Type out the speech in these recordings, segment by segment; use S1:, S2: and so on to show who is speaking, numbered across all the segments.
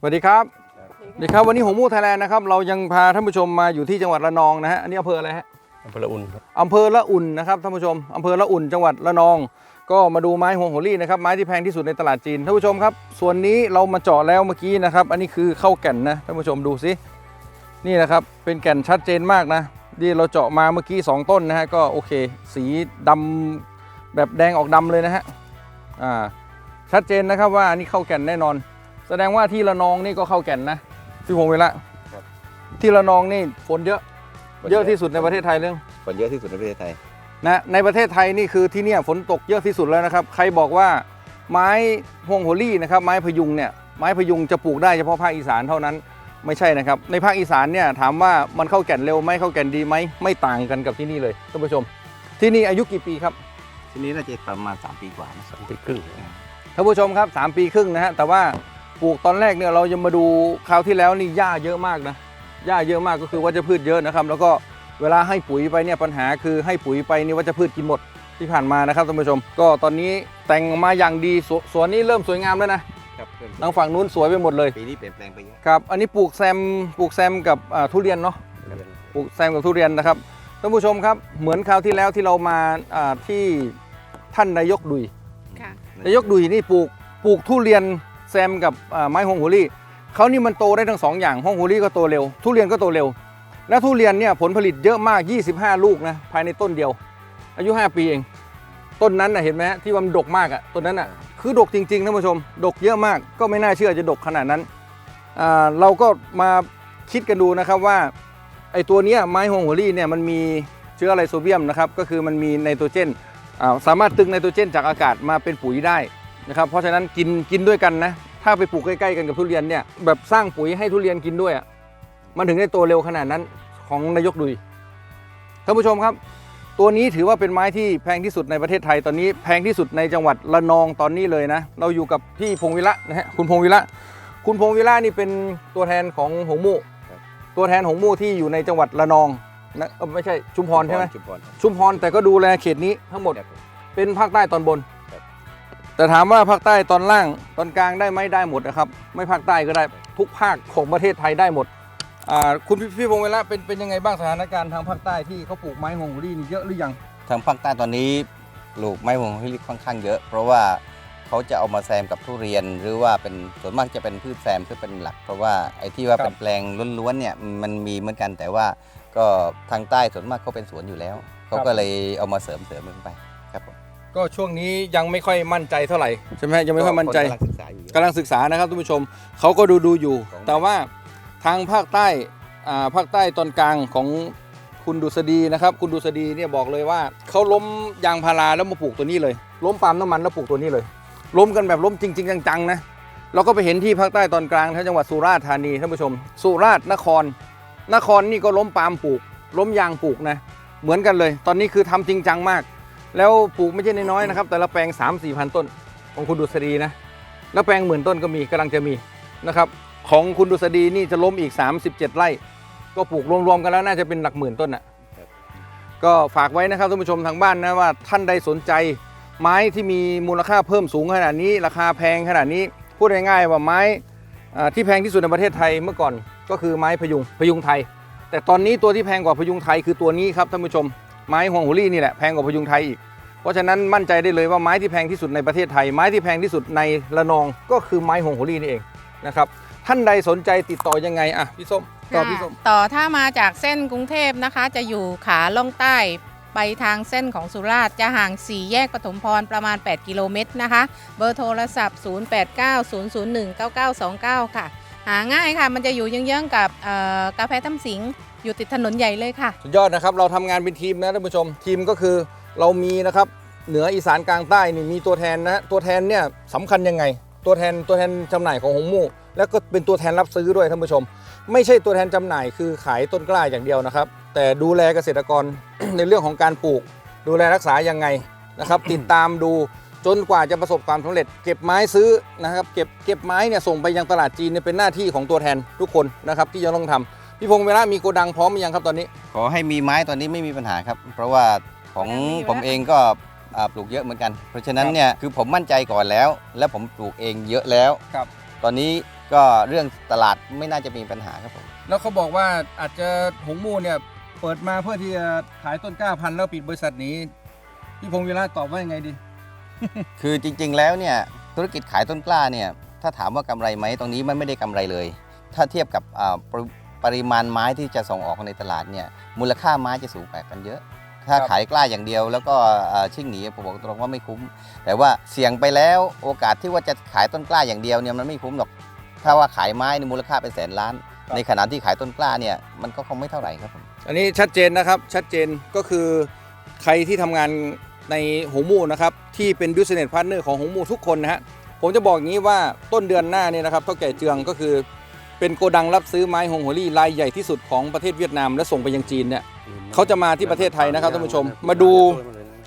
S1: สวัสดีครับสวัสดีครับวันนี้หงมูไทยแลนด์นะครับเรายังพาท่านผู้ชมมาอยู่ที่จังหวัดระนองนะฮะอันนี้อำเภออะไรฮะ
S2: อำเภอละอุ่นครับ
S1: อำเภอละอุ่นนะครับท่านผู้ชมอำเภอละอุ่นจังหวัดระนอง ก็มาดูไม้ฮวงโหรี่นะครับไม้ที่แพงที่สุดในตลาดจีนท่านผู้ชมครับ ส่วนนี้เรามาเจาะแล้วเมื่อกี้นะครับ อันนี้คือเข้าแก่นนะท่านผู้ชมดูสินี่นะครับเป็นแก่นชัดเจนมากนะที่เราเจาะมาเมื่อกี้สองต้นนะฮะก็โอเค สีดำแบบแดงออกดำเลยนะฮะอ่าชัดเจนนะครับว่าอันนี้เข้าแก่นแน่นอน แสดงว่าที่ระนองนี่ก็เข้าแก่นนะพี่พงศ์เวละที่ระนองนี่ฝนเยอะเยอะที่สุดในประเทศไทยเรื่อง
S3: ฝนเยอะที่สุดในประเทศไทย
S1: นะในประเทศไทยนี่คือที่เนี่ยฝนตกเยอะที่สุดแล้วนะครับ ใครบอกว่าไม้ฮวงโหรี่นะครับไม้พยุงเนี่ยไม้พยุงจะปลูกได้เฉพาะภาคอีสานเท่านั้นไม่ใช่นะครับ ในภาคอีสานเนี่ยถามว่ามันเข้าแก่นเร็วไหมเข้าแก่นดีไหมไม่ต่างกันกับที่นี่เลยท่านผู้ชม ที่นี่อายุกี่ปีครับ
S3: ทีนี้น่าจะประมาณ 3 ปีกว่านะ
S2: สามปีครึ่ง
S1: ท่านผู้ชมครับ 3 ปีครึ่งนะฮะแต่ว่า ปลูกตอนแรกเนี่ยเราจะมาดูคราวที่แล้วนี่หญ้าเยอะมากนะหญ้าเยอะมากก็คือวัชพืชเยอะนะครับ แล้วก็เวลาให้ปุ๋ยไปเนี่ยปัญหาคือให้ปุ๋ยไปนี่วัชพืชกินหมดที่ผ่านมานะครับท่านผู้ชม ก็ตอนนี้แต่งมาอย่างดีสวสวนนี้เริ่มสวยงามแล้วนะครับ
S3: เพิ่ม
S1: ทางฝั่งนู้นสวยไปหมดเลย
S3: ปีนี้เปลี่ยนแปลงไปเยอะ
S1: ครับอันนี้ปลูกแซมปลูกแซมกับอ่าทุเรียนเนาะปลูกแซมกับทุเรียนนะครับท่านผู้ชมครับเหมือนคราวที่แล้วที่เรามาอ่าที่ท่านนายกดุย
S4: ค่ะ
S1: นายกดุยนี่ปลูกปลูกทุเรียน แซมกับไม้ฮงโหรี่เขานี่มันโตได้ทั้งสองอย่างฮงโหรี่ก็โตเร็ว ทุเรียนก็โตเร็ว และทุเรียนเนี่ยผลผลิตเยอะมาก 25 ลูกนะภายในต้นเดียว อายุ 5 ปีเอง ต้นนั้นนะเห็นไหมที่มันดกมากอะ่ะต้นนั้นอะคือดกจริงๆท่านผู้ชม ดกเยอะมาก ก็ไม่น่าเชื่อจะดกขนาดนั้นอ่าเราก็มาคิดกันดูนะครับว่าไอ้ตัวเนี้ยไม้ฮงโหัวรี่เนี่ยมันมีเชื้ออะไรโซเบียมนะครับก็คือมันมีไนโตรเจนอ่าสามารถตึงไนโตรเจนจากอากาศมาเป็นปุ๋ยได้ นะครับเพราะฉะนั้นกินกินด้วยกันนะถ้าไปปลูกใกล้ๆกันกับทุเรียนเนี่ยแบบสร้างปุ๋ยให้ทุเรียนกินด้วยอะมันถึงได้โตเร็วขนาดนั้นของนายกดุยท่านผู้ชมครับ ตัวนี้ถือว่าเป็นไม้ที่แพงที่สุดในประเทศไทยตอนนี้แพงที่สุดในจังหวัดระนองตอนนี้เลยนะ เราอยู่กับพี่พงวิระนะฮะคุณพงวิระคุณพงวิระนี่เป็นตัวแทนของหงมู่ตัวแทนหงมู่ที่อยู่ในจังหวัดระนองนะเอ้าไม่ใช่ชุมพรใช่ไหม
S3: ชุมพรครับ
S1: ชุมพรแต่ก็ดูแลเขตนี้ทั้งหมด
S3: ครับผม
S1: เป็นภาคใต้ตอนบน
S3: ครับ
S1: แต่ถามว่าภาคใต้ตอนล่างตอนกลางได้ไหมได้หมดนะครับ ไม่ภาคใต้ก็ได้ทุกภาคของประเทศไทยได้หมดคุณพี่พี่พงศ์เวลาเป็นเป็นยังไงบ้างสถานการณ์ทางภาคใต้ที่เขาปลูกไม้ฮงรี่นี่เยอะหรือยัง
S3: ทางภาคใต้ตอนนี้ปลูกไม้หงฮิลิค่อนข้างเยอะ เพราะว่าเขาจะเอามาแซมกับทุเรียนหรือว่าเป็นส่วนมากจะเป็นพืชแซมเพื่อเป็นหลัก เพราะว่าไอ้ที่ว่าเป็นแปลงล้วนๆเนี่ยมันมีเหมือนกันแต่ว่าก็ทางใต้ส่วนมากเขาเป็นสวนอยู่แล้วเขาก็เลยเอามาเสริมเสริมๆลงไป
S1: ก็ช่วงนี้ยังไม่ค่อยมั่นใจเท่าไหร่ใช่ไหมยังไม่ค่อยมั่นใจ
S3: กำลังศึกษาอยู่
S1: กำลังศึกษานะครับท่านผู้ชมเขาก็ดูดูอยู่
S3: ของ
S1: แต่ว่าทางภาคใต้อ่าภาคใต้ตอนกลางของคุณดุษฎีนะครับ คุณดุษฎีเนี่ยบอกเลยว่าเขาล้มยางพาราแล้วมาปลูกตัวนี้เลย ล้มปาล์มน้ำมันแล้วปลูกตัวนี้เลย ล้มกันแบบล้มจริง ๆ จังๆนะเราก็ไปเห็นที่ภาคใต้ตอนกลางทั้งจังหวัดสุราษฎร์ธานีท่านผู้ชม สุราษฎร์นคร นครนี่ก็ล้มปาล์มปลูก ล้มยางปลูกนะเหมือนกันเลย ตอนนี้คือทำจริงจังมาก แล้วปลูกไม่ใช่น้อยๆนะครับ แต่ละแปลง 3 4 0 0 0ต้น ของคุณดุษฎีนะ แล้วแปลงหมื่นต้นก็มีกำลังจะมีนะครับ ของคุณดุษฎีนี่จะล้มอีก 37 ไร่ ก็ปลูกรวมๆกันแล้วน่าจะเป็นหลักหมื่นต้นอะก็ฝากไว้นะครับท่านผู้ชมทางบ้านนะว่าท่านใดสนใจ ไม้ที่มีมูลค่าเพิ่มสูงขนาดนี้ ราคาแพงขนาดนี้พูดง่ายๆว่าไม้ที่แพงที่สุดในประเทศไทยเมื่อก่อนก็คือไม้พยุงพยุงไทย แต่ตอนนี้ตัวที่แพงกว่าพยุงไทยคือตัวนี้ครับท่านผู้ชม ไม้ฮวงหัวรี่นี่แหละแพงกว่าพยุงไทยอีก เพราะฉะนั้นมั่นใจได้เลยว่าไม้ที่แพงที่สุดในประเทศไทย ไม้ที่แพงที่สุดในระนองก็คือไม้ฮวงหัวรี่นี่เองนะครับท่านใดสนใจติดต่อยังไงอะพี่ส้มต่อพี่ส้ม
S4: ค่ะต่อถ้ามาจากเส้นกรุงเทพนะคะ จะอยู่ขาล่องใต้ไปทางเส้นของสุราษฎร์จะห่าง 4 แยกปฐมพรประมาณ 8 กิโลเมตรนะคะ เบอร์โทรศัพท์ 0890019929 ค่ะ หาง่ายค่ะ มันจะอยู่เยื้องๆกับเอ่อกาแฟตั้มสิงห์ อยู่ติดถนนใหญ่เลยค่ะ
S1: สุดยอดนะครับ เราทำงานเป็นทีมนะท่านผู้ชม ทีมก็คือเรามีนะครับเหนืออีสานกลางใต้นี่มีตัวแทนนะตัวแทนเนี่ยสำคัญยังไง ตัวแทนตัวแทนจำหน่ายของหงมู่แล้วก็เป็นตัวแทนรับซื้อด้วยท่านผู้ชม ไม่ใช่ตัวแทนจำหน่ายคือขายต้นกล้าอย่างเดียวนะครับ แต่ดูแลเกษตรกร ในเรื่องของการปลูก ดูแลรักษายังไงนะครับ ติดตามดูจนกว่าจะประสบความสำเร็จ เก็บไม้ซื้อนะครับ เก็บเก็บไม้เนี่ยส่งไปยังตลาดจีนเนี่ยเป็นหน้าที่ของตัวแทนทุกคนนะครับที่จะต้องทำ พี่พงศ์เวลามีโกดังพร้อมหรือยังครับตอนนี้
S3: ขอให้มีไม้ตอนนี้ไม่มีปัญหาครับ เพราะว่าของ
S4: มีอยู่แล้ว
S3: ผมเองก็อ่าปลูกเยอะเหมือนกัน เพราะฉะนั้นเนี่ยคือผมมั่นใจก่อนแล้ว และผมปลูกเองเยอะแล้ว
S1: ครับ
S3: ตอนนี้ก็เรื่องตลาดไม่น่าจะมีปัญหาครับผม
S1: แล้วเขาบอกว่าอาจจะหงมูเนี่ยเปิดมาเพื่อที่จะขายต้นกล้าพันธุ์แล้วปิดบริษัทหนี้พี่พงศ์วิระตอบว่ายังไงดี
S3: คือจริง ๆ แล้วเนี่ยธุรกิจขายต้นกล้าเนี่ยถ้าถามว่ากำไรไหมตรงนี้มันไม่ได้กำไรเลย ถ้าเทียบกับอ่าปริ ปริมาณไม้ที่จะส่งออกในตลาดเนี่ยมูลค่าไม้จะสูงแปลกกันเยอะ ถ้า
S1: ครับ
S3: ขายกล้าอย่างเดียว แล้วก็อ่าชิ่งหนีผมบอกตรงว่าไม่คุ้ม แต่ว่าเสี่ยงไปแล้วโอกาสที่ว่าจะขายต้นกล้าอย่างเดียวเนี่ยมันไม่คุ้มหรอก ถ้าว่าขายไม้ในมูลค่าเป็นแสนล้าน ในขณะที่ขายต้นกล้าเนี่ยมันก็คงไม่เท่าไหร่ครับผม
S1: อันนี้ชัดเจนนะครับชัดเจนก็คือใครที่ทำงานในหงมูนะครับที่เป็น business partner ของหงมูทุกคนนะฮะผมจะบอกอย่างนี้ว่าต้นเดือนหน้าเนี่ยนะครับเท่าแก่เจืองก็คือ เป็นโกดังรับซื้อไม้หงหัวลี่รายใหญ่ที่สุดของประเทศเวียดนามและส่งไปยังจีนเนี่ยเขาจะมาที่ประเทศไทยนะครับท่านผู้ชมมาดู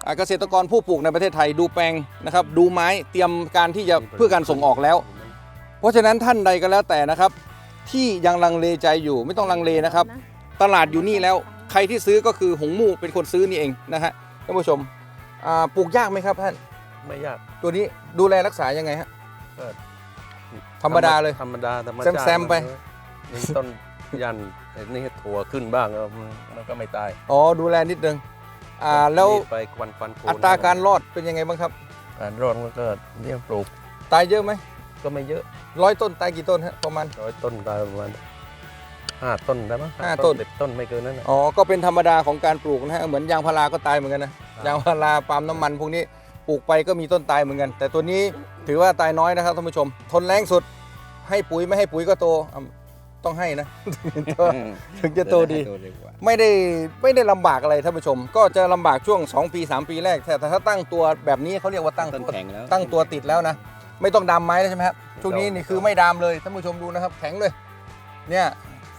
S1: อ่าเกษตรกรผู้ปลูกในประเทศไทยดูแปลงนะครับ ดูไม้เตรียมการที่จะเพื่อการส่งออกแล้ว เพราะฉะนั้นท่านใดก็แล้วแต่นะครับ ที่ยังลังเลใจอยู่ไม่ต้องลังเลนะครับ ตลาดอยู่นี่แล้วใครที่ซื้อก็คือหงมู่เป็นคนซื้อนี่เองนะฮะท่านผู้ชมอ่าปลูกยากไหมครับท่าน
S2: ไม่ยาก
S1: ตัวนี้ดูแลรักษายังไงฮะ
S2: ก็
S1: ธรรมดาเลย
S2: ธรรมดาธรรม
S1: แซมๆไป
S2: นี่ต้นยันไอ้นี่ถั่วขึ้นบ้างแล้วมันก็ไม่ตาย
S1: อ๋อดูแลนิดนึงอ่าแล้ว
S2: มีไปควันควันโคน
S1: อัตราการรอดเป็นยังไงบ้างครับ
S2: การรอดมันก็เนี่ยปลูก
S1: ตายเยอะไหม
S2: ก็ไม่เยอะ
S1: ร้อยต้นตายกี่ต้นฮะประมาณ
S2: ร้อยต้นตายประมาณห้าต้นได้มั้ง
S1: ห้าต้น
S2: สิบต้นไม่เกินนั้นนะ
S1: อ๋อ ก็เป็นธรรมดาของการปลูกนะฮะ เหมือนยางพาราก็ตายเหมือนกันนะ
S2: ครับ
S1: ยางพารา ปาล์มน้ำมันพวกนี้ ปลูกไปก็มีต้นตายเหมือนกัน แต่ตัวนี้ถือว่าตายน้อยนะครับท่านผู้ชม ทนแรงสุด ให้ปุ๋ยไม่ให้ปุ๋ยก็โตอะต้องให้นะ ถึงจะโตดี ไม่ได้ไม่ได้ลำบากอะไรท่านผู้ชม ก็จะลำบากช่วง 2 ปี 3 ปีแรก แต่ถ้าตั้งตัวแบบนี้เขาเรียกว่าตั้ง
S3: ต้นแข็งแล้ว
S1: ตั้งตัวติดแล้วนะ ไม่ต้องดามไม้แล้วใช่ไหมครับช่วงนี้นี่คือไม่ดามเลยท่านผู้ชมดูนะครับ แข็งเลย เนี่ย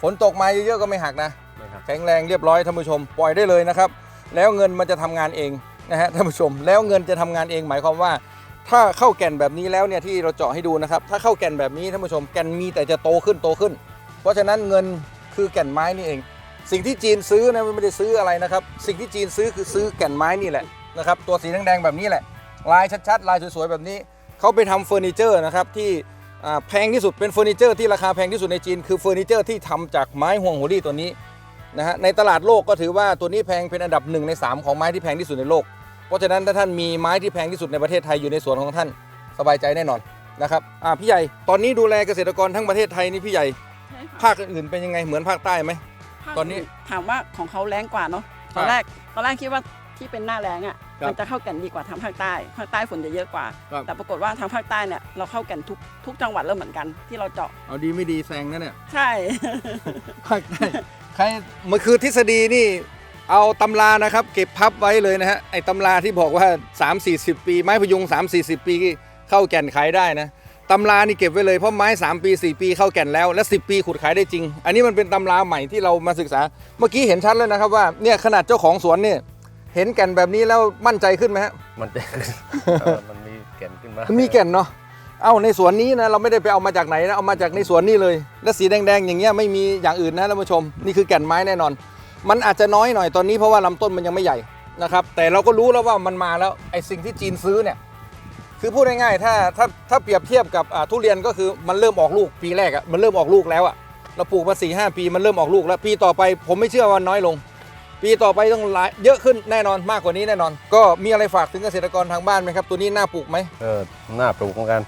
S1: ฝนตกมาเยอะๆก็ไม่หักนะ
S2: ไม่ครับ
S1: แข็งแรงเรียบร้อยท่านผู้ชมปล่อยได้เลยนะครับ แล้วเงินมันจะทำงานเอง นะฮะท่านผู้ชมแล้วเงินจะทำงานเองหมายความว่า ถ้าเข้าแก่นแบบนี้แล้วเนี่ยที่เราเจาะให้ดูนะครับ ถ้าเข้าแก่นแบบนี้ท่านผู้ชมแก่นมีแต่จะโตขึ้นโตขึ้น เพราะฉะนั้นเงินคือแก่นไม้นี่เอง สิ่งที่จีนซื้อนะไม่ได้ซื้ออะไรนะครับ สิ่งที่จีนซื้อคือซื้อแก่นไม้นี่แหละนะครับตัวสีแดงๆแบบนี้แหละลายชัดๆลายสวยๆแบบนี้เขาไปทำเฟอร์นิเจอร์นะครับที่แพงที่สุดเป็นเฟอร์นิเจอร์ที่ราคาแพงที่สุดในจีนคือเฟอร์นิเจอร์ที่ทำจากไม้ห่วงหัวรี่ตัวนี้ นะฮะในตลาดโลกก็ถือว่าตัวนี้แพงเป็นอันดับหนึ่งใน 3 ของไม้ที่แพงที่สุดในโลก เพราะฉะนั้นถ้าท่านมีไม้ที่แพงที่สุดในประเทศไทยอยู่ในสวนของท่านสบายใจแน่นอนนะครับอ่าพี่ใหญ่ตอนนี้ดูแลเกษตรกรทั้งประเทศไทยนี่พี่ใหญ่
S5: ใช่ค่ะ
S1: ภาคอื่นๆเป็นยังไงเหมือนภาคใต้ไหม ตอนนี้
S5: ถามว่าของเขาแรงกว่าเนาะ
S1: ครั
S5: ต
S1: บ
S5: อนแรกตอนแรกคิดว่าที่เป็นหน้าแรงอะ
S1: ครับ
S5: มันจะเข้ากันดีกว่าทางภาคใต้ภาคใต้ฝนจะเยอะกว่า
S1: ครับ
S5: แต่ปรากฏว่าทางภาคใต้เนี่ยเราเข้ากันทุกทุกจังหวัดแล้วเหมือนกันที่เราเจาะ
S1: เอาดีไม่ดีแซงนะเนี่ย
S5: ใช่
S1: ภาคใต้ ใครมันคือทฤษฎีนี่เอาตำรานะครับ เก็บพับไว้เลยนะฮะไอ้ตำราที่บอกว่า 3 4 0 ปี ไม้พยุง 3 4 0 ปีเข้าแก่นขายได้นะตำรานี่เก็บไว้เลยเพราะไม้ 3 ปี 4 ปีเข้าแก่นแล้ว และ 10 ปีขุดขายได้จริง อันนี้มันเป็นตำราใหม่ที่เรามาศึกษา เมื่อกี้เห็นชัดแล้วนะครับว่าเนี่ยขนาดเจ้าของสวนเนี่ยเห็นแก่นแบบนี้แล้วมั่นใจขึ้นไหมฮะ
S2: มันจะ เออมันมีแก่นขึ้นมา
S1: มันมีแก่นเนาะ เอ้าในสวนนี้นะเราไม่ได้ไปเอามาจากไหนนะเอามาจากในสวนนี่เลย และสีแดงๆอย่างเงี้ยไม่มีอย่างอื่นนะท่านผู้ชมนี่คือแก่นไม้แน่นอน มันอาจจะน้อยหน่อยตอนนี้เพราะว่าลำต้นมันยังไม่ใหญ่นะครับแต่เราก็รู้แล้วว่ามันมาแล้วไอ้สิ่งที่จีนซื้อเนี่ยคือพูดง่ายๆถ้าถ้าถ้าเปรียบเทียบกับทุเรียนก็คือมันเริ่มออกลูกปีแรกอะมันเริ่มออกลูกแล้วอะเราปลูกมาสี่ห้าปีมันเริ่มออกลูกแล้ว ปีต่อไปผมไม่เชื่อว่าน้อยลง ปีต่อไปต้องหลายเยอะขึ้นแน่นอนมากกว่านี้แน่นอน ก็มีอะไรฝากถึงเกษตรกรทางบ้านไหมครับ ตัวนี้น่าปลูกไหม
S2: เออน้าปลูกเหมือนกัน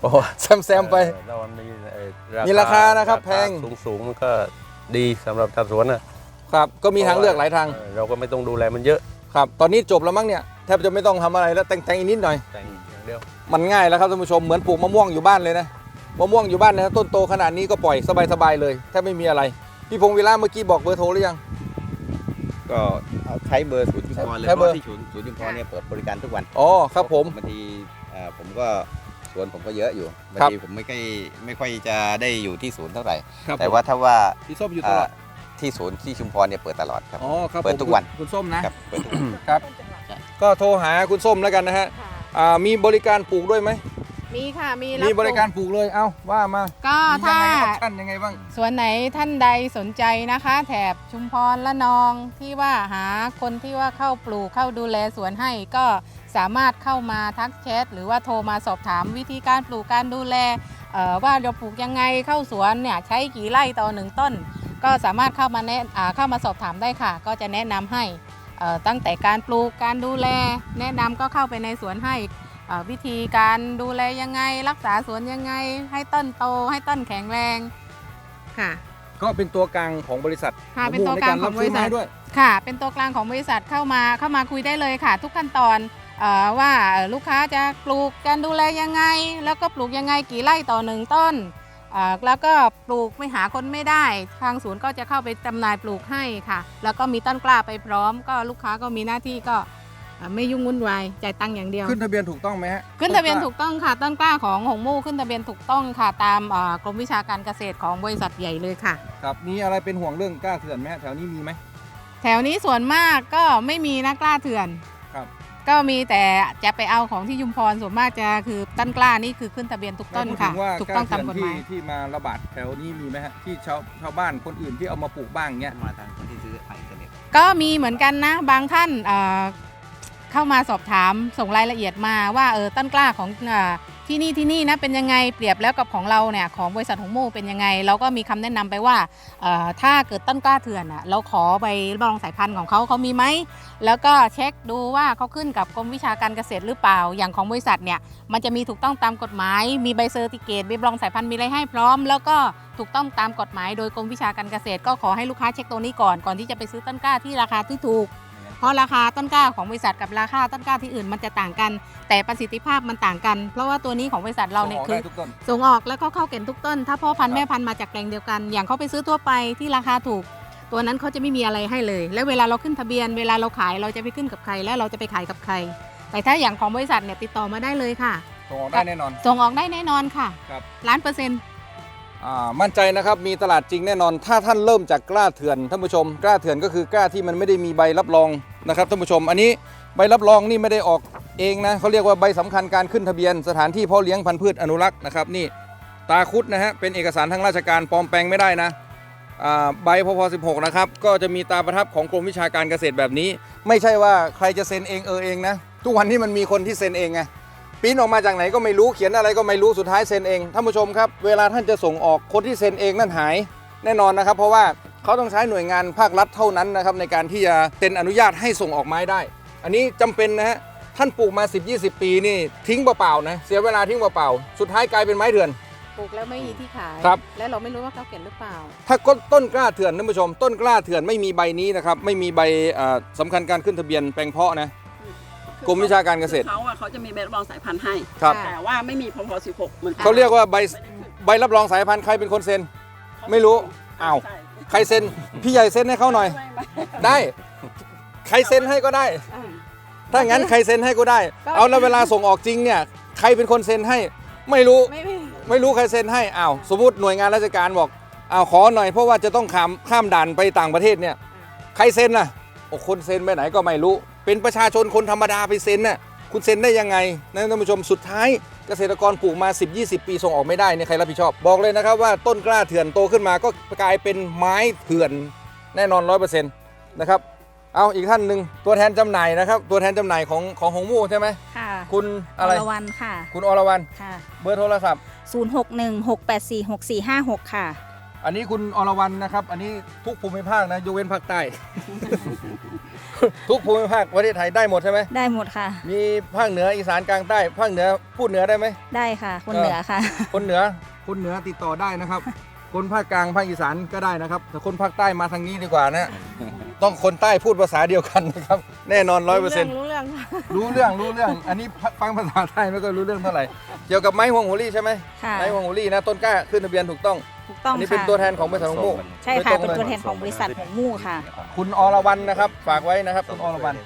S2: เพราะว่า
S1: แซมๆไป
S2: เออแล้วมันมีไอ้
S1: มีราคานะครับแพง
S2: สูงสูงๆมันก็ดีสำหรับชาวสวนนะครับ
S1: ก็มีทางเลือกหลายทาง
S2: เออเราก็ไม่ต้องดูแลมันเยอะ
S1: ครับ ตอนนี้จบแล้วมั้งเนี่ย แทบจะไม่ต้องทำอะไรแล้วแต่งๆอีกนิดหน่อย
S2: แต่งอย่างเดียว
S1: มันง่ายแล้วครับท่านผู้ชม เหมือนปลูกมะม่วงอยู่บ้านเลยนะ มะม่วงอยู่บ้านนะต้นโตขนาดนี้ก็ปล่อยสบายๆเลยแทบไม่มีอะไร พี่พงศ์วิลาเมื่อกี้บอกเบอร์โทรหรือยัง
S3: ก็เอาใช้เบอร์ศูนย์จุมพรเลย
S1: ใช้
S3: เพ
S1: เบอร์
S3: ราะที่ศูนย์ศูนย์จุมพรเนี่ยเปิดบริการทุกวัน
S1: อ๋อครับผม
S3: บางทีเอ่อผมก็ สวนผมก็เยอะอยู่บาง
S1: ครับ
S3: ทีผมไม่ค่อยไม่ค่อยจะได้อยู่ที่ศูนย์เท่าไหร่
S1: ครับ
S3: แต่ว่าถ้าว่า
S1: พี่ส้มอยู่ตลอด
S3: เอ่อที่ศูนย์ที่ชุมพรเนี่ยเปิดตลอดครับ
S1: อ๋อครับผม
S3: เปิดทุกวัน
S1: คุณคุณส้มนะ
S3: ครับเปิดทุกวัน
S1: ครับก็โทรหาคุณส้มแล้วกันนะฮะอ่ามีบริการปลูกด้วยไหม
S4: มีค่ะมี
S1: มีบริการปลูกเลยเอ้าว่ามา
S4: ก็
S1: มียัง
S4: ถ้า
S1: ไงออปชั่นยังไงบ้าง
S4: ส่วนไหนท่านใดสนใจนะคะ แถบชุมพรละนองที่ว่าหาคนที่ว่าเข้าปลูกเข้าดูแลสวนให้ก็ สามารถเข้ามาทักแชทหรือว่าโทรมาสอบถามวิธีการปลูกการดูแลเอ่อว่าเราปลูกยังไงเข้าสวนเนี่ยใช้กี่ไร่ต่อหนึ่งต้น ก็สามารถเข้ามาแนะอ่าเข้ามาสอบถามได้ค่ะ ก็จะแนะนำให้เอ่อตั้งแต่การปลูกการดูแล แนะนำก็เข้าไปในสวนให้เอ่อวิธีการดูแลยังไง รักษาสวนยังไง ให้ต้นโตให้ต้นแข็งแรงค่ะ
S1: ก็เป็นตัวกลางของบริษัท
S4: ค่ะเป็นตัวกลางของบริษัท
S1: ในาซื้ไม้ด้วย
S4: ค่ะ เป็นตัวกลางของบริษัทเข้ามาเข้ามาคุยได้เลยค่ะ ทุกขั้นตอนเออ ว่าเอ่อลูกค้าจะปลูกการดูแลยังไง แล้วก็ปลูกยังไงกี่ไร่ต่อหนึ่งต้นเอ่อแล้วก็ปลูกไม่หาคนไม่ได้ ทางศูนย์ก็จะเข้าไปจำหน่ายปลูกให้ค่ะ แล้วก็มีต้นกล้าไปพร้อม ก็ลูกค้าก็มีหน้าที่ก็เอ่อไม่ยุ่งวุ่นวายจ่ายตังค์อย่างเดียว
S1: ขึ้นทะเบียนถูกต้องไหมฮะ
S4: ขึ้นทะเบียนถูกต้องค่ะ ต้นกล้าของหงมู่ขึ้นทะเบียนถูกต้องค่ะ ตามเอ่อกรมวิชาการเกษตรของบริษัทใหญ่เลยค่ะ
S1: ครับมีอะไรเป็นห่วงเรื่องกล้าเถื่อนไหมฮะแถวนี้มีไหม
S4: แถวนี้ส่วนมากก็ไม่มีนะกล้าเถื่อน
S1: ครับ
S4: ก็มีแต่จะไปเอาของที่ยุมพรส่วนมากจะคือต้นกล้านี่คือขึ้นทะเบียนทุกต้น
S1: ไม่พูด
S4: ค่ะ
S1: ถึงว่า
S4: ถูก
S1: ก
S4: ต้
S1: ล้า
S4: องตาม
S1: เถื่อน
S4: กฎห
S1: ที่
S4: มาย
S1: ที่มาระบาดแถวนี้มีไหมฮะที่ชาวชาวบ้านคนอื่นที่เอามาปลูกบ้างเงี้ย
S3: มาทางคนที่ซื้อไผ่เสร็จ
S4: ก็มีเหมือนกันนะ บางท่านเอ่อเข้ามาสอบถามส่งรายละเอียดมาว่าเออต้นกล้าของเอ่อ ที่นี่ที่นี่นะเป็นยังไงเปรียบแล้วกับของเราเนี่ยของบริษัทหงมูเป็นยังไง เราก็มีคำแนะนำไปว่าถ้าเกิดต้นกล้าเถื่อนอะเราขอใบรับรองสายพันธุ์ของเขาเขามีไหมแล้วก็เช็คดูว่าเขาขึ้นกับกรมวิชาการเกษตรหรือเปล่าอย่างของบริษัทเนี่ยมันจะมีถูกต้องตามกฎหมาย มีใบเซอร์ติเกตใบรับรองสายพันธุ์มีอะไรให้พร้อม แล้วก็ถูกต้องตามกฎหมาย โดยกรมวิชาการเกษตร ก็ขอให้ลูกค้าเช็คตัวนี้ก่อนก่อนที่จะไปซื้อต้นกล้าที่ราคาที่ถูก เพราะราคาต้นกล้าของบริษัทกับราคาต้นกล้าที่อื่นมันจะต่างกัน แต่ประสิทธิภาพมันต่างกัน เพราะว่าตัวนี้ของบริษัทเราเนี่ย
S1: ส่งออก
S4: คือ
S1: ได้ทุกต้น
S4: ส่งออกแล้วก็เข้าเก่นทุกต้น ถ้าพ่อพันธุ์
S1: ครับ
S4: แม่พันธุ์มาจากแปลงเดียวกัน อย่างเขาไปซื้อทั่วไปที่ราคาถูก ตัวนั้นเขาจะไม่มีอะไรให้เลย แล้วเวลาเราขึ้นทะเบียน เวลาเราขายเราจะไปขึ้นกับใคร แล้วเราจะไปขายกับใคร แต่ถ้าอย่างของบริษัทเนี่ยติดต่อมาได้เลยค่ะ
S1: ส่งออกได้แน่นอน
S4: ส่งออกได้แน่นอนค่ะ
S1: ครับ
S4: ล้านเปอร์เซ็นต์
S1: อ่า มั่นใจนะครับมีตลาดจริงแน่นอน ถ้าท่านเริ่มจากกล้าเถื่อนท่านผู้ชม กล้าเถื่อนก็คือกล้าที่มันไม่ได้มีใบรับรองนะครับท่านผู้ชม อันนี้ใบรับรองนี่ไม่ได้ออกเองนะเขาเรียกว่าใบสำคัญการขึ้นทะเบียน สถานที่เพาะเลี้ยงพันธุ์พืชอนุรักษ์นะครับนี่ตาคุดนะฮะเป็นเอกสารทางราชการปลอมแปลงไม่ได้นะใบพพ16 นะครับ ก็จะมีตาประทับของกรมวิชาการเกษตรแบบนี้ ไม่ใช่ว่าใครจะเซ็นเองเออเองนะ ทุกวันนี้มันมีคนที่เซ็นเองไง ปริ้นออกมาจากไหนก็ไม่รู้เขียนอะไรก็ไม่รู้สุดท้ายเซ็นเองท่านผู้ชมครับ เวลาท่านจะส่งออกคนที่เซ็นเองนั่นหายแน่นอนนะครับ เพราะว่าเขาต้องใช้หน่วยงานภาครัฐเท่านั้นนะครับในการที่จะเซ็นอนุญาตให้ส่งออกไม้ได้ อันนี้จำเป็นนะฮะท่านปลูกมา 10-20 ปีนี่ทิ้งเปล่าๆนะเสียเวลาทิ้งเปล่าๆสุดท้ายกลายเป็นไม้เถื่อน
S4: ปลูกแล้วไม่มีที่ขาย
S1: ครับ
S4: และเราไม่รู้ว่าเขาเก็บหรือเปล่า
S1: ถ้าก้นต้นกล้าเถื่อนท่านผู้ชม ต้นกล้าเถื่อนไม่มีใบนี้นะครับ ไม่มีใบอ่าสำคัญการขึ้นทะเบียนแปลงเพาะนะ กรมวิชาการเกษตร
S5: คือเขาอะเขาจะมีใบรับรองสายพันธุ์ให้
S1: ครับ
S4: ค่ะ
S5: แต่ว่าไม่มีพพ16 เหมือนน
S1: เขาเรียกว่าใบ
S5: ไม่ได้ขึ้น
S1: ใบรับรองสายพันธุ์ใครเป็นคนเซ็น ไม่รู้อ้าว
S5: ใช่
S1: ใครเซ็น พี่ใหญ่เซ็นให้เขาหน่อย
S5: ไม่ไม่ไม่
S1: ได้ ใครเซ็นให้ก็ได้
S4: อ่า
S1: ถ้างั้นใครเซ็นให้ก็ได้
S4: ก็
S1: เอาแล้วเวลาส่งออกจริงเนี่ย ใครเป็นคนเซ็นให้ ไม่รู้
S4: ไม่ไม่
S1: ไม่รู้ใครเซ็นให้ อ้าว สมมติหน่วยงานราชการบอก อ้าวขอหน่อยเพราะว่าจะต้องข้ามข้ามด่านไปต่างประเทศเนี่ย ใครเซ็นน่ะโอ้คนเซ็นไปไหนก็ไม่รู้ เป็นประชาชนคนธรรมดาไปเซ็นน่ะคุณเซ็นได้ยังไงนะท่านผู้ชมสุดท้ายเกษตรกรปลูกมา 10-20 ปีส่งออกไม่ได้เนี่ยใครรับผิดชอบ บอกเลยนะครับว่าต้นกล้าเถื่อนโตขึ้นมาก็กลายเป็นไม้เถื่อนแน่นอน 100%นะครับเอาอีกท่านหนึ่งตัวแทนจำหน่ายนะครับ ตัวแทนจำหน่ายของของหงมู่ใช่ไหม
S6: ค่ะ
S1: คุณอะไร
S6: รวันค่ะ
S1: คุณอรวรรณ
S6: ค่ะ
S1: เบอร์โทรศัพท์
S6: 0616846456 ค่ะ
S1: อันนี้คุณอรวรรณนะครับ อันนี้ทุกภูมิภาคนะยกเว้นภาคใต้ ทุกภูมิภาคประเทศไทยได้หมดใช่ไหม
S6: ได้หมดค่ะ
S1: มีภาคเหนืออีสานกลางใต้ภาคเหนือพูดเหนือได้ไหม
S6: ได้ค่ะ คน
S1: เออ
S6: เหนือค่ะ
S1: คนเหนือคนเหนือติดต่อได้นะครับ คนภาคกลางภาคอีสานก็ได้นะครับ แต่คนภาคใต้มาทางนี้ดีกว่านะต้องคนใต้พูดภาษาเดียวกันนะครับ แน่นอนร้อยเปอร์เซ็นต์
S4: รู้เรื่องค่ะ
S1: รู้เรื่องรู้เรื่อง อันนี้ฟังภาษาไทยไม่ก็รู้เรื่องเท่าไหร่เกี่ยวกับไม้ห่วงหัวลี่ใช่ไหม
S6: ค่ะ
S1: ไม้ห่วงหัวลี่นะต้นกล้าขึ้นทะเบียนถูกต้อง
S6: ถูก ต้อง
S1: อันนี้เป็น
S6: ค่ะ
S1: ตัวแทนของบริษัทของโม
S6: ใช่ค่ะ
S1: โดยตรงเลย
S6: เป็นตัวแทนของบริษัทหงมู่ค่ะ
S1: คุณอรวรรณนะครับ ฝากไว้นะครับ คุณอรวรรณ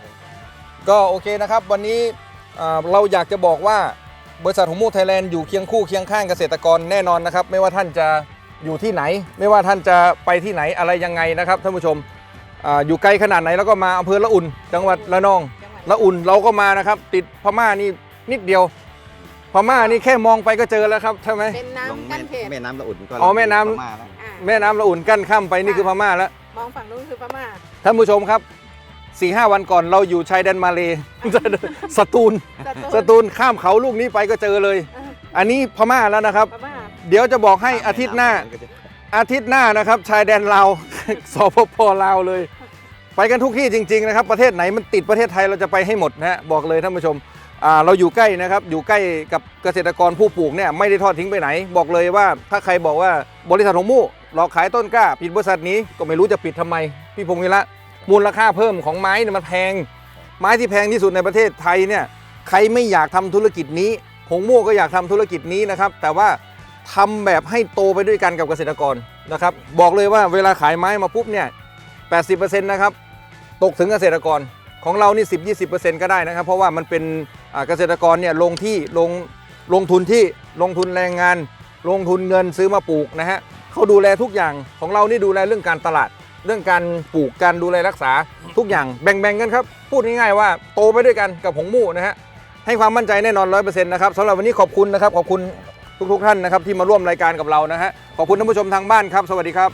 S1: ก็โอเคนะครับ วันนี้อ่าเราอยากจะบอกว่าบริษัทของมูไทยแลนด์อยู่เคียงคู่เคียงข้างเกษตรกรแน่นอนนะครับ ไม่ว่าท่านจะอยู่ที่ไหน ไม่ว่าท่านจะไปที่ไหนอะไรยังไงนะครับท่านผู้ชมอาอยู่ไกลขนาดไหนแล้วก็มาอำเภอละอุ่น จังหวัดระนอง ละอุ่นเราก็มานะครับ ติดพม่านี่นิดเดียว พม่านี่แค่มองไปก็เจอแล้วครับใช่ไหม
S4: เป็น
S3: ลง
S4: น้ำ
S3: แม่
S4: กั้นเขต
S3: แม่น้ำละอุ่นก็
S1: อ๋อแม่น้ำ
S3: พาแล้ว
S4: อ่า
S1: แม่น้ำละอุ่นกั้นข้ามไปนี่คือพม่าแล้ว
S4: มองฝั่งนู้นคือพม่า
S1: ท่านผู้ชมครับ4ีหวันก่อนเราอยู่ชายแดนมาเล สตูล สตูลข้ามเขาลูกนี้ไปก็เจอเลย
S4: อ่า
S1: อันนี้พม่าแล้วนะครับ
S4: พม่า
S1: เดี๋ยวจะบอกให้อาทิตย์หน้าอาทิตย์หน้านะครับ ชายแดนลาว สปปลาวเลย ไปกันทุกที่จริง ๆ นะครับ ประเทศไหนมันติดประเทศไทยเราจะไปให้หมดนะฮะบอกเลยท่านผู้ชมอ่า เราอยู่ใกล้นะครับอยู่ใกล้กับเกษตรกรผู้ปลูกเนี่ยไม่ได้ทอดทิ้งไปไหน บอกเลยว่าถ้าใครบอกว่าบริษัทของมู่หลอกขายต้นกล้าปิดบริษัทนี้ก็ไม่รู้จะปิดทำไม พี่พงศ์วิระมูลค่าเพิ่มของไม้เนี่ยมันแพง ไม้ที่แพงที่สุดในประเทศไทยเนี่ยใครไม่อยากทำธุรกิจนี้หงมู่ก็อยากทำธุรกิจนี้นะครับ แต่ว่าทำแบบให้โตไปด้วยกันกับเกษตรกรนะครับบอกเลยว่าเวลาขายไม้มาปุ๊บเนี่ย80%นะครับตกถึงเกษตรกรของเรานี่10-20%ก็ได้นะครับ เพราะว่ามันเป็น เกษตรกรเนี่ยลงที่ลงลงทุนที่ลงทุนแรงงาน ลงทุนเงินซื้อมาปลูกนะฮะเขาดูแลทุกอย่างของเรานี่ดูแลเรื่องการตลาด เรื่องการปลูกการดูแลรักษาทุกอย่างแบ่งๆกันครับ พูดง่ายๆว่าโตไปด้วยกันกับหงมู่นะฮะให้ความมั่นใจแน่นอน100%นะครับสำหรับวันนี้ขอบคุณนะครับขอบคุณทุกๆท่านนะครับที่มาร่วมรายการกับเรานะฮะขอบคุณท่านผู้ชมทางบ้านครับ สวัสดีครับ